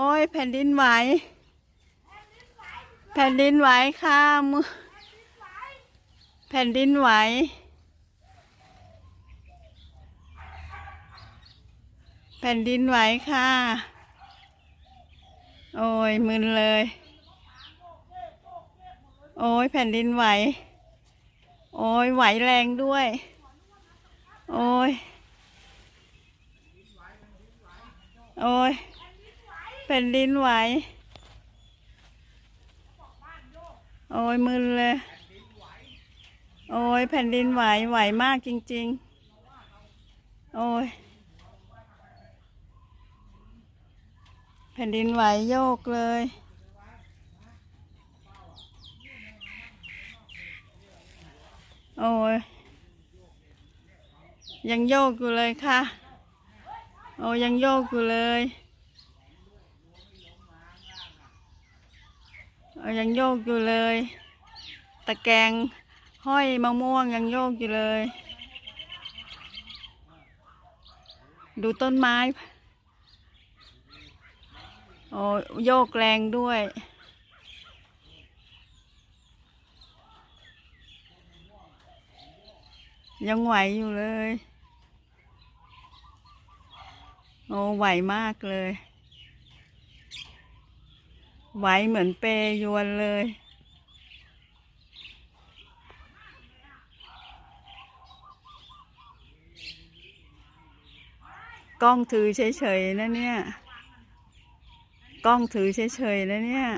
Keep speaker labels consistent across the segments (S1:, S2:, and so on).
S1: โอ้ยแผ่นดินไหว แผ่นดินไหวค่ะมือแผ่นดินไหว แผ่นดินไหวค่ะ โอ้ยมึนเลย โอ้ยแผ่นดินไหว โอ้ยไหวแรงด้วย โอ้ย โอ้ย แผ่นดินไหว โอ้ยมึนเลย โอ้ยแผ่นดินไหวไหวมากจริง ๆ โอ้ย แผ่นดินไหวโยกเลย โอ้ย ยังโยกอยู่เลยค่ะ โอ้ยังโยกอยู่เลยโอ้ ยังโยกอยู่เลย ตะแกรงห้อยมะม่วงยังโยกอยู่เลย ดูต้นไม้ โอ้โยกแรงด้วย ยังไหวอยู่เลย โอ้ไหวมากเลย ไหวเหมือนเปยวนเลย กล้องถือเฉยๆนะเนี่ย กล้องถือเฉยๆนะเนี่ย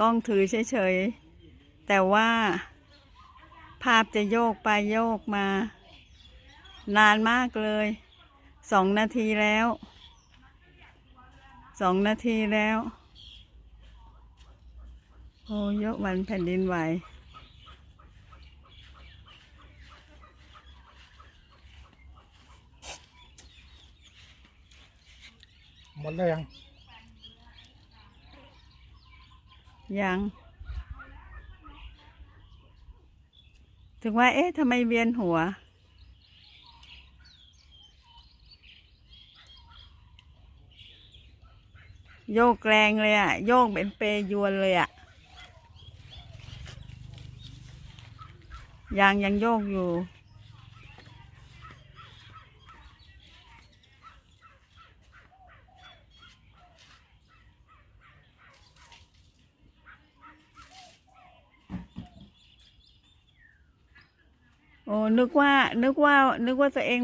S1: กล้องถือเฉยๆ แต่ว่า ภาพจะโยกไปโยกมา นานมากเลย สองนาทีแล้วสองนาทีแล้ว โอ้ยกวันแผ่นดินไหว
S2: หมดแล้วยัง
S1: ยัง ถึงว่า เอ๊ะทำไมเวียนหัว โยกแรงเลยอะโยกเป็นเปยวนเลยอะยังยังโยกอยู่ โอ้ นึกว่า นึกว่า นึกว่าตัวเอง